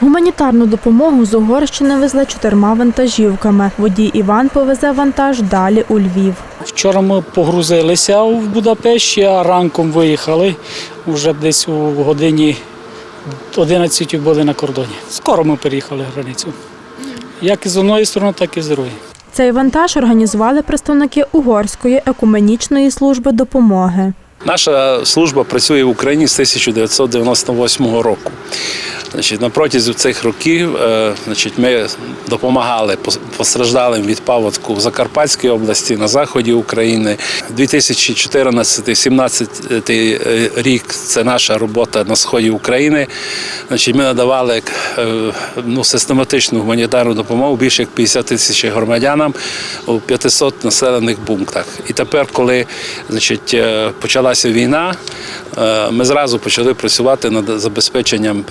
Гуманітарну допомогу з Угорщини везли чотирма вантажівками. Водій Іван повезе вантаж далі у Львів. Вчора ми погрузилися в Будапешті, а ранком виїхали. Вже десь у годині 11 були на кордоні. Скоро ми переїхали границю. Як з одної сторони, так і з другої. Цей вантаж організували представники Угорської екуменічної служби допомоги. Наша служба працює в Україні з 1998 року. Значить, на протязі цих років е, значить, ми допомагали пос- постраждалим від паводку в Закарпатській області, на заході України. 2014-2017 е, рік це наша робота на сході України. Значить, ми надавали е, ну, систематичну гуманітарну допомогу більше як 50 тисяч громадянам у 500 населених пунктах. І тепер, коли значить, почалася війна, ми зразу почали працювати над забезпеченням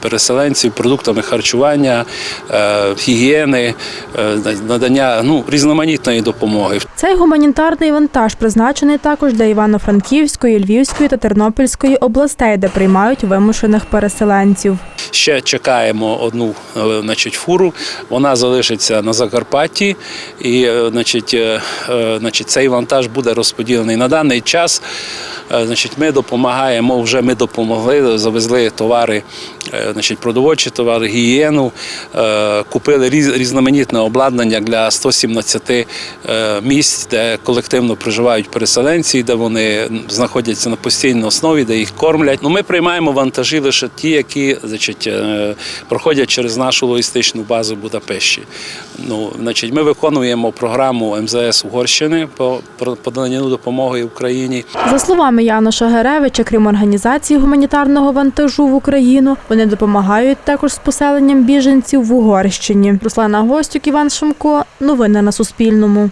переселенців продуктами харчування, е, гігієни, е, надання ну, різноманітної допомоги. Цей гуманітарний вантаж призначений також для Івано-Франківської, Львівської та Тернопільської областей, де приймають вимушених переселенців. Ще чекаємо одну е, значить, фуру. Вона залишиться на Закарпатті, і е, значить, е, значить, цей вантаж буде розподілений на даний час. Значить, ми допомагаємо. Вже ми допомогли, завезли товари, значить, продовольчі товари, гігієну, купили різноманітне обладнання для 117 е, місць, де колективно проживають переселенці, де вони знаходяться на постійній основі, де їх кормлять. Ну, ми приймаємо вантажі лише ті, які значить, е, проходять через нашу логістичну базу Будапешті. Ну, значить, ми виконуємо програму МЗС Угорщини по по поданню допомоги Україні. За словами Яноша Геревича, крім організації гуманітарного вантажу в Україну, вони допомагають також з поселенням біженців в Угорщині. Руслана Гостюк, Іван Шумко. Новини на Суспільному.